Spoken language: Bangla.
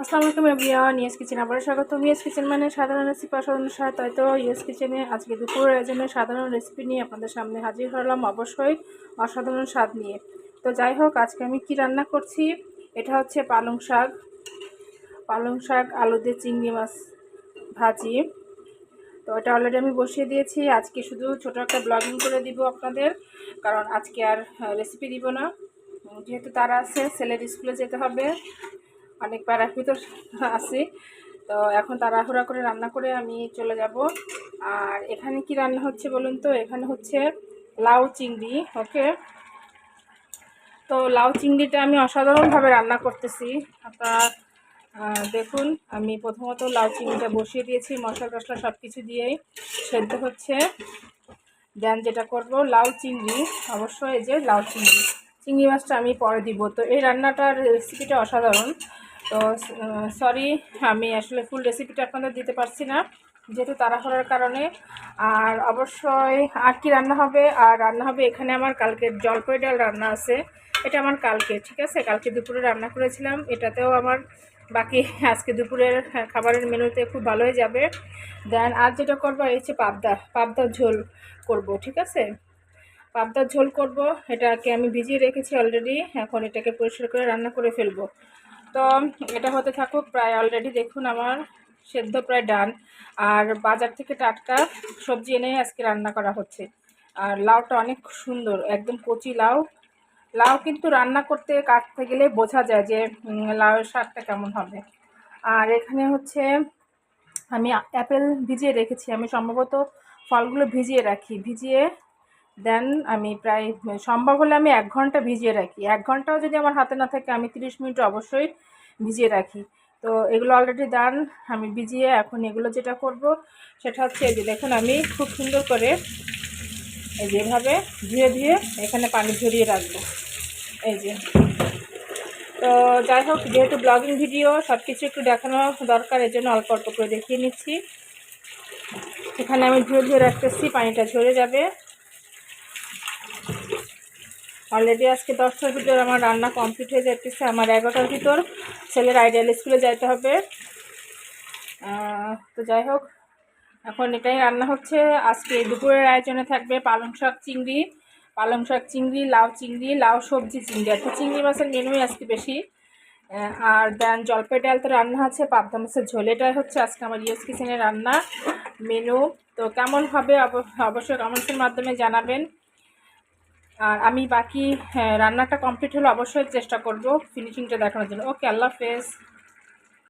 আসসালামু আলাইকুম এভরিওয়ান ইয়েস কিচেন আবার স্বাগত ইয়েস কিচেন মানে সাধারণ রেসিপি অসাধারণ স্বাদ হয়তো ইয়েস কিচেনে আজকে দুপুরের আয়োজনে সাধারণ রেসিপি নিয়ে আপনাদের সামনে হাজির হলাম অবশ্যই অসাধারণ স্বাদ নিয়ে। তো যাই হোক, আজকে আমি কি রান্না করছি? এটা হচ্ছে পালং শাক। পালং শাক, আলু দিয়ে চিংড়ি মাছ ভাজি। তো এটা অলরেডি আমি বসিয়ে দিয়েছি। আজকে শুধু ছোটো একটা ব্লগিং করে দিব আপনাদের, কারণ আজকে আর রেসিপি দিব না। যেহেতু তারা আছে, ছেলের স্কুলে যেতে হবে। অনেক প্যারার ভিতর আছি। তো এখন তাড়াহুড়া করে রান্না করে আমি চলে যাব। আর এখানে কি রান্না হচ্ছে বলুন তো? এখানে হচ্ছে লাউ চিংড়ি, ওকে? তো লাউ চিংড়িটা আমি অসাধারণভাবে রান্না করতেছি। আপনারা দেখুন, আমি প্রথমত লাউ চিংড়িটা বসিয়ে দিয়েছি, মশলা টশলা সব কিছু দিয়েই। সেদ্ধ হচ্ছে। দেন যেটা করব, লাউ চিংড়ি, অবশ্যই যে লাউ চিংড়ি। চিংড়ি মাছটা আমি পরে দিব। তো এই রান্নাটার রেসিপিটা অসাধারণ। তো সরি আমি আসলে ফুল রেসিপিটা আপনাদের দিতে পারছি না, যেহেতু তাড়াহুড়ার কারণে। আর অবশ্যই আর কি রান্না হবে? আর রান্না হবে এখানে আমার কালকে জলপাই ডাল রান্না আছে। এটা আমার কালকে, ঠিক আছে? কালকে দুপুরে রান্না করেছিলাম। এটাতেও আমার বাকি আজকে দুপুরের খাবারের মেনুতে খুব ভালোই যাবে। দেন আর যেটা করব, এই হচ্ছে পাবদা পাবদার ঝোল করব, ঠিক আছে? পাবদার ঝোল করব। এটাকে আমি ভিজিয়ে রেখেছি অলরেডি এখন এটাকে পরিষ্কার করে রান্না করে ফেলব। তো এটা হতে থাকুক, প্রায় অলরেডি দেখুন আমার সেদ্ধ প্রায় ডান আর বাজার থেকে টাটকা সবজি এনে আজকে রান্না করা হচ্ছে। আর লাউটা অনেক সুন্দর, একদম কচি লাউ। লাউ কিন্তু রান্না করতে কাটতে গেলে বোঝা যায় যে লাউয়ের স্বাদটা কেমন হবে। আর এখানে হচ্ছে আমি অ্যাপেল ভিজিয়ে রেখেছি। আমি সম্ভবত ফলগুলো ভিজিয়ে রাখি। ভিজিয়ে দেন আমি প্রায়, সম্ভব হলে আমি এক ঘণ্টা ভিজিয়ে রাখি। এক ঘন্টাও যদি আমার হাতে না থাকে, আমি তিরিশ মিনিট অবশ্যই ভিজিয়ে রাখি। তো এগুলো অলরেডি ডান আমি ভিজিয়ে এখন এগুলো যেটা করব, সেটা হচ্ছে এই যে দেখুন, আমি খুব সুন্দর করে এই যে এভাবে ধুয়ে ধুয়ে এখানে পানি ঝরিয়ে রাখব। এই যে। তো যাই হোক, যেহেতু ব্লগিং ভিডিও সব কিছু একটু দেখানো দরকার এর জন্য অল্প অল্প করে দেখিয়ে নিচ্ছি। এখানে আমি ধুয়ে ধুয়ে রাখতেছি, পানিটা ঝরে যাবে। অলরেডি আজকে দশটার ভিতর আমার রান্না কমপ্লিট হয়ে যাচ্ছে আমার এগারোটার ভিতর ছেলের আইডিয়াল স্কুলে যাইতে হবে। তো যাই হোক, এখন এটাই রান্না হচ্ছে। আজকে দুপুরের আয়োজনে থাকবে পালং শাক চিংড়ি। পালং শাক চিংড়ি, লাউ চিংড়ি, লাউ সবজি চিংড়ি। আর চিংড়ি মাছের মেনুই আজকে বেশি। আর দেন জলপাই ডাল তো রান্না আছে, পাবদা মাছের ঝোল এটাই হচ্ছে আজকে আমার ইয়েস কিচেনের রান্না মেনু তো কেমন হবে অব- অবশ্যই কমেন্টসের মাধ্যমে জানাবেন। আর আমি বাকি হ্যাঁ, রান্নাটা কমপ্লিট হলে অবশ্যই চেষ্টা করব ফিনিশিংটা দেখানোর জন্য। ওকে আল্লাহ হাফেজ।